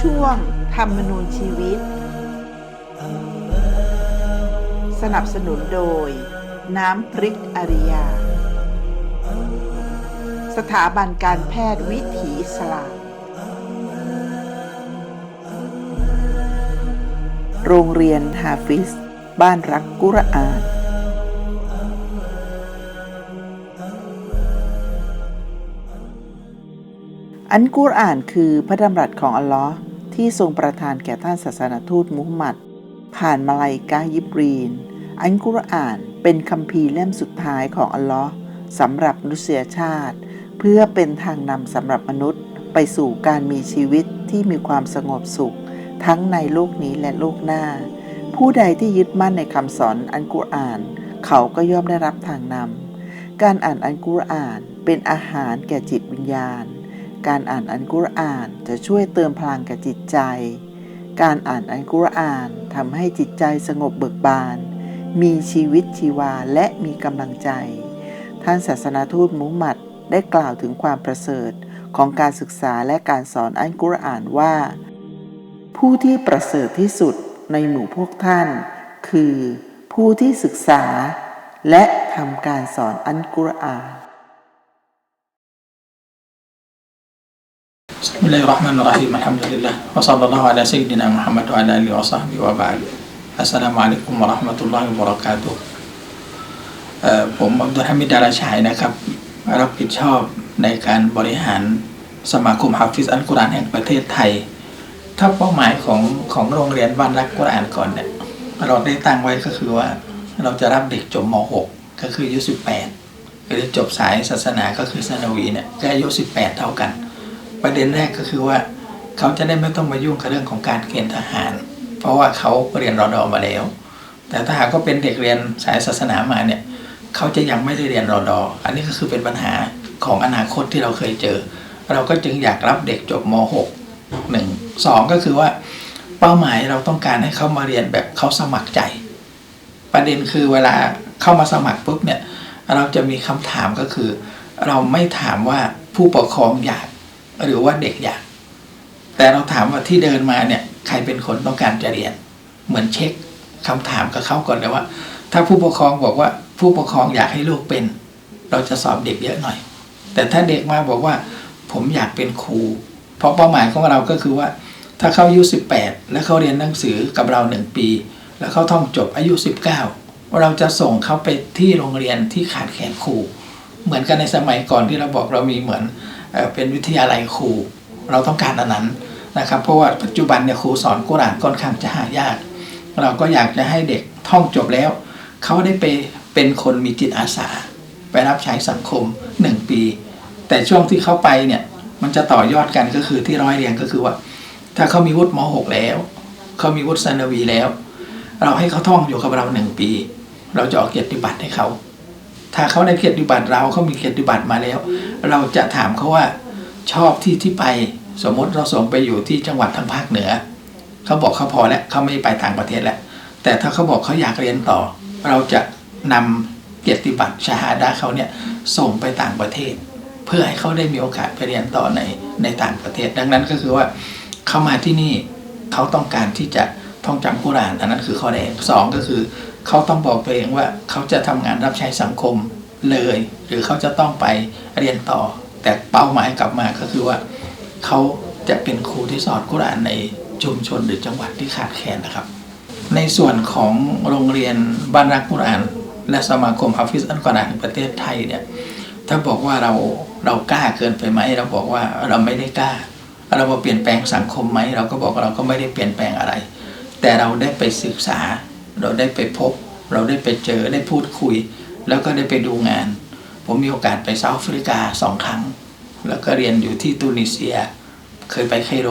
ช่วง ธรรมนูญชีวิต สนับสนุนโดย น้ำพริกอริยา สถาบันการแพทย์วิถีอิสลามโรงเรียนฮาฟิส บ้านรักกุรอานอันกุรอานคือพระดำรัสของอัลลอฮ์ ที่ทรงประทานแก่ท่านศาสนทูตมุฮัมมัด ผ่านมาลาอิกายิบรีน อันกุรอานเป็นคัมภีเล่มสุดท้ายของอัลลอฮ์สำหรับมนุษยชาติ เพื่อเป็นทางนำสำหรับมนุษย์ ไปสู่การมีชีวิตที่มีความสงบสุข ทั้งในโลกนี้และโลกหน้า ผู้ใดที่ยึดมั่นในคำสอนอันกุรอาน เขาก็ย่อมได้รับทางนำการอ่านอันกุรอานเป็นอาหารแก่จิตวิญญาณ การอ่านอันกุรอานจะช่วยเติมพลังกับจิตใจ การอ่านอันกุรอานทำให้จิตใจสงบเบิกบาน มีชีวิตชีวาและมีกำลังใจ ท่านศาสนาทูตมุฮัมมัดได้กล่าวถึงความประเสริฐของการศึกษาและการสอนอันกุรอานว่า ผู้ที่ประเสริฐที่สุดในหมู่พวกท่าน คือผู้ที่ศึกษาและทำการสอนอันกุรอาน بسم الله الرحمن الرحيم الحمد لله وصلى الله على سيدنا محمد وعلى آله وصحبه وبعد السلام عليكم ورحمة الله وبركاته เอ่อผมอับดุลฮามิดดาราชัยนะครับ รับผิดชอบในการบริหารสมาคมฮาฟิซอัลกุรอานแห่งประเทศไทย ถ้าเป้าหมายของของโรงเรียนบ้านรักกุรอานก่อนเนี่ยเราได้ตั้งไว้ก็คือว่าเราจะรับเด็กจบม .6 ก็คืออายุ18หรือจบสายศาสนาก็คือซานาวีเนี่ยก็อายุ18 เท่ากัน ประเด็นแรกก็คือว่า เขาจะได้ไม่ต้องมายุ่งกับเรื่องของการเกณฑ์ทหาร เพราะว่าเขาเรียนรอดอมาแล้ว แต่ถ้าหากก็เป็นเด็กเรียนสายศาสนามาเนี่ยเขาจะยังไม่ได้เรียนรอดออันนี้ก็คือเป็นปัญหาของอนาคตที่เราเคยเจอ เราก็จึงอยากรับเด็กจบม .6 หนึ่งสองก็คือว่าเป้าหมายเราต้องการให้เขามาเรียนแบบเขาสมัครใจ ประเด็นคือเวลาเข้ามาสมัครปุ๊บเนี่ยเราจะมีคำถามก็คือ เราไม่ถามว่าผู้ปกครองอยาก หรือว่าเด็กอยากแต่เราถามว่าที่เดินมาเนี่ย ใครเป็นคนต้องการจะเรียน เหมือนเช็คคำถามกับเขาก่อนเลยว่า ถ้าผู้ปกครองบอกว่าผู้ปกครองอยากให้ลูกเป็น เราจะสอบเด็กเยอะหน่อย แต่ถ้าเด็กมาบอกว่า ผมอยากเป็นครู เพราะเป้าหมายของเราก็คือว่า ถ้าเขาอายุ 18 แล้วเขาเรียนหนังสือกับเราหนึ่งปี แล้วเขาท่องจบอายุ 19 เราจะส่งเขาไปที่โรงเรียนที่ขาดแคลนครู เหมือนกันในสมัยก่อนที่เราบอกเรามีเหมือน เออเป็นวิทยาลัยครู เราต้องการอันนั้นนะครับเพราะว่าปัจจุบันเนี่ยครูสอนกุรานค่อนข้างจะหายาก เราก็อยากจะให้เด็กท่องจบแล้ว เขาได้ไปเป็นคนมีจิตอาสา ไปรับใช้สังคมหนึ่งปี แต่ช่วงที่เขาไปเนี่ยมันจะต่อยอดกันก็คือที่ร้อยเรียงก็คือว่า ถ้าเขามีวุฒิม .6 แล้ว เขามีวุฒิสนวีแล้ว เราให้เขาท่องอยู่กับเราหนึ่งปี เราจะออกเกียรติบัตรให้เขา ถ้าเขาได้เกียรติบัตรเราเขามีเกียรติบัตรมาแล้ว เราจะถามเขาว่าชอบที่ที่ไปสมมติเราส่งไปอยู่ที่จังหวัดทางภาคเหนือเขาบอกเขาพอแล้วเขาไม่ไปต่างประเทศแล้วแต่ถ้าเขาบอกเขาอยากเรียนต่อ เราจะนำเกียรติบัตรชาฮาดาเขาเนี่ยส่งไปต่างประเทศ เพื่อให้เขาได้มีโอกาสไปเรียนต่อในในต่างประเทศ ดังนั้นก็คือว่าเขามาที่นี่เขาต้องการที่จะท่องจำกุรอานอันนั้นคือข้อแรกสองก็คือ เขาต้องบอกตัวเองว่าเขาจะทำงานรับใช้สังคมเลย หรือเขาจะต้องไปเรียนต่อ แต่เป้าหมายกลับมาก็คือว่าเขาจะเป็นครูที่สอนกุรอานในชุมชนหรือจังหวัดที่ขาดแคลนนะครับ ในส่วนของโรงเรียนบ้านรักกุรอาน และสมาคมฮาฟิซอัลกุรอานแห่งประเทศไทยเนี่ยถ้าบอกว่าเราเรากล้าเกินไปไหมเราบอกว่าเราไม่ได้กล้า เรามาเปลี่ยนแปลงสังคมไหมเราก็บอกเราก็ไม่ได้เปลี่ยนแปลงอะไร แต่เราได้ไปศึกษา เราได้ไปพบ เราได้ไปเจอได้พูดคุย แล้วก็ได้ไปดูงาน ผมมีโอกาสไปเซาท์แอฟริกาสองครั้ง แล้วก็เรียนอยู่ที่ตูนิเซีย เคยไปไคโร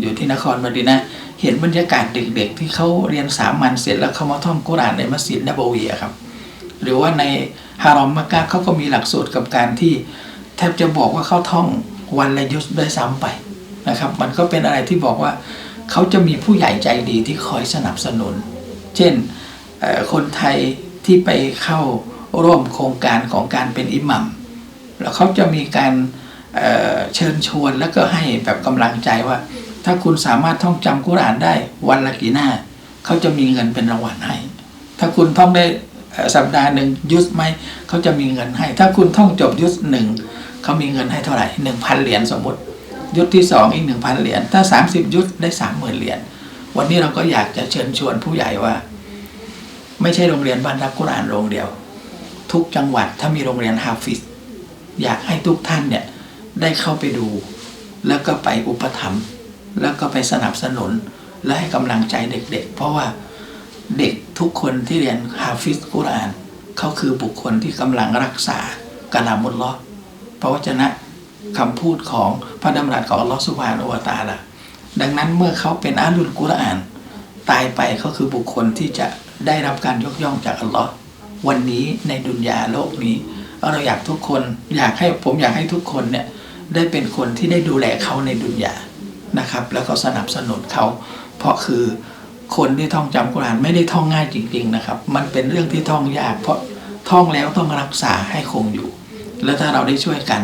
อยู่ที่นครมาดีนะเห็นบรรยากาศเด็กๆ ที่เขาเรียนสามัญเสร็จแล้วเขามาท่องกุรานในมัสยิดนบวีครับ หรือว่าในฮารอมมักกะเขาก็มีหลักสูตรกับการที่ แทบจะบอกว่าเขาท่องวันละยุสด้วยซ้ำไปนะครับ มันก็เป็นอะไรที่บอกว่าเขาจะมีผู้ใหญ่ใจดีที่คอยสนับสนุน เช่นคนไทยที่ไปเข้าร่วมโครงการของการเป็นอิหมัมแล้วเขาจะมีการเเชิญชวนแล้วก็ให้แบบกำลังใจว่า ถ้าคุณสามารถท่องจำกุรานได้วันละกี่หน้าเขาจะมีเงินเป็นรางวัลให้ ถ้าคุณท่องได้สัปดาห์หนึ่งยุสไหมเขาจะมีเงินให้ ถ้าคุณท่องจบยุสหนึ่งเขามีเงินให้เท่าไหร่หนึ่งพันเหรียญสมมติ ยุสที่สองอีกหนึ่งพันเหรียญถ้าสามสิบยุสได้สามหมื่นเหรียญ วันนี้เราก็อยากจะเชิญชวนผู้ใหญ่ว่า ไม่ใช่โรงเรียนบ้านรักกุรานโรงเดียว ทุกจังหวัดถ้ามีโรงเรียนฮาฟิซอยากให้ทุกท่านเนี่ยได้เข้าไปดู แล้วก็ไปอุปถัมภ์แล้วก็ไปสนับสนุน และให้กำลังใจเด็กๆเพราะว่าเด็กทุกคนที่เรียนฮาฟิซกุรานเขาคือบุคคลที่กำลังรักษากะลามุลลอฮ์พระวจนะคำพูดของพระดำรัสของอัลลอฮ์สุบฮานะฮูวตาลา ดังนั้นเมื่อเขาเป็นอาลุลกุรอาน ตายไปเขาคือบุคคลที่จะได้รับการยกย่องจากอัลลอฮ์วันนี้ในดุนยาโลกนี้เราอยากทุกคนอยากให้ผมอยากให้ทุกคนเนี่ยได้เป็นคนที่ได้ดูแลเขาในดุนยานะครับ แล้วก็สนับสนุนเขา เพราะคือคนที่ท่องจำกุรอานไม่ได้ท่องง่ายจริง ๆนะครับ มันเป็นเรื่องที่ท่องยาก เพราะท่องแล้วต้องรักษาให้คงอยู่ แล้วถ้าเราได้ช่วยกัน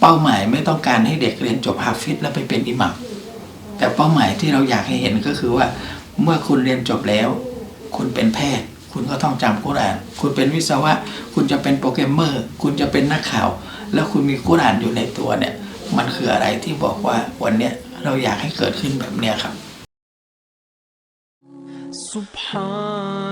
เป้าหมายไม่ต้องการให้เด็กเรียนจบฮาฟิซแล้วไปเป็นอิหมัม แต่เป้าหมายที่เราอยากให้เห็นก็คือว่า เมื่อคุณเรียนจบแล้ว คุณเป็นแพทย์ คุณก็ต้องจำกุรอาน คุณเป็นวิศวะ คุณจะเป็นโปรแกรมเมอร์ คุณจะเป็นนักข่าว แล้วคุณมีกุรอานอยู่ในตัวเนี่ย มันคืออะไรที่บอกว่าวันเนี้ยเราอยากให้เกิดขึ้นแบบเนี้ยครับ سبحان